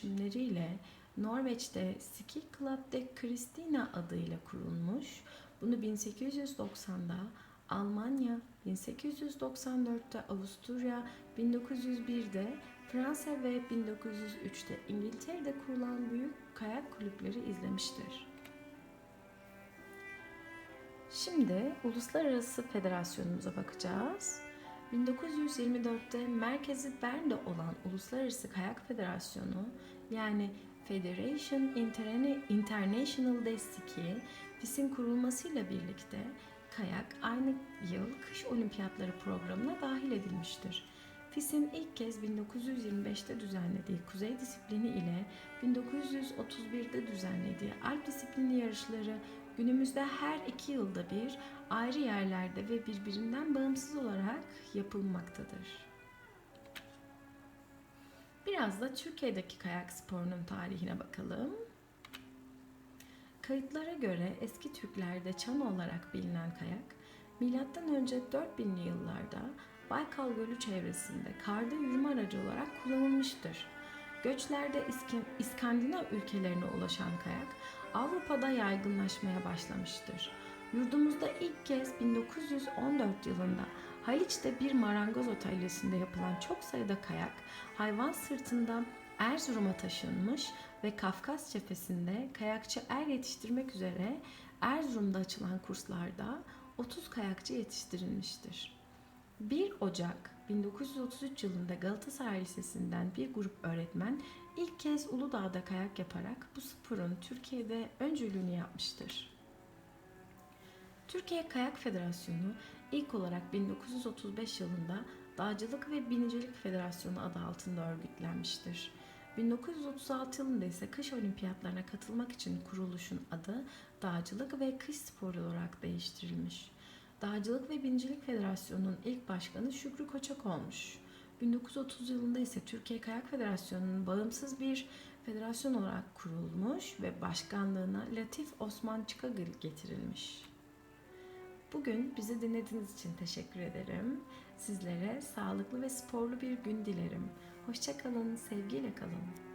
girişimleriyle Norveç'te Ski Club de Christina adıyla kurulmuş. Bunu 1890'da Almanya, 1894'te Avusturya, 1901'de Fransa ve 1903'te İngiltere'de kurulan büyük kayak kulüpleri izlemiştir. Şimdi Uluslararası Federasyonumuza bakacağız. 1924'te merkezi Bern'de olan Uluslararası Kayak Federasyonu yani Federation International de Ski, FIS'in kurulmasıyla birlikte kayak aynı yıl kış olimpiyatları programına dahil edilmiştir. FIS'in ilk kez 1925'te düzenlediği kuzey disiplini ile 1931'de düzenlediği alp disiplini yarışları günümüzde her iki yılda bir ayrı yerlerde ve birbirinden bağımsız olarak yapılmaktadır. Biraz da Türkiye'deki kayak sporunun tarihine bakalım. Kayıtlara göre eski Türklerde çan olarak bilinen kayak, M.Ö. 4000'li yıllarda Baykal Gölü çevresinde karda yürüme aracı olarak kullanılmıştır. Göçlerde İsk- İskandinav ülkelerine ulaşan kayak Avrupa'da yaygınlaşmaya başlamıştır. Yurdumuzda ilk kez 1914 yılında Haliç'te bir marangoz atölyesinde yapılan çok sayıda kayak hayvan sırtında Erzurum'a taşınmış ve Kafkas cephesinde kayakçı er yetiştirmek üzere Erzurum'da açılan kurslarda 30 kayakçı yetiştirilmiştir. 1 Ocak 1933 yılında Galatasaray Lisesi'nden bir grup öğretmen ilk kez Uludağ'da kayak yaparak bu sporun Türkiye'de öncülüğünü yapmıştır. Türkiye Kayak Federasyonu ilk olarak 1935 yılında Dağcılık ve Binicilik Federasyonu adı altında örgütlenmiştir. 1936 yılında ise kış olimpiyatlarına katılmak için kuruluşun adı Dağcılık ve Kış Sporu olarak değiştirilmiş. Dağcılık ve Binicilik Federasyonu'nun ilk başkanı Şükrü Koçak olmuş. 1930 yılında ise Türkiye Kayak Federasyonu'nun bağımsız bir federasyon olarak kurulmuş ve başkanlığına Latif Osman Çıkagil getirilmiş. Bugün bizi dinlediğiniz için teşekkür ederim. Sizlere sağlıklı ve sporlu bir gün dilerim. Hoşçakalın, sevgiyle kalın.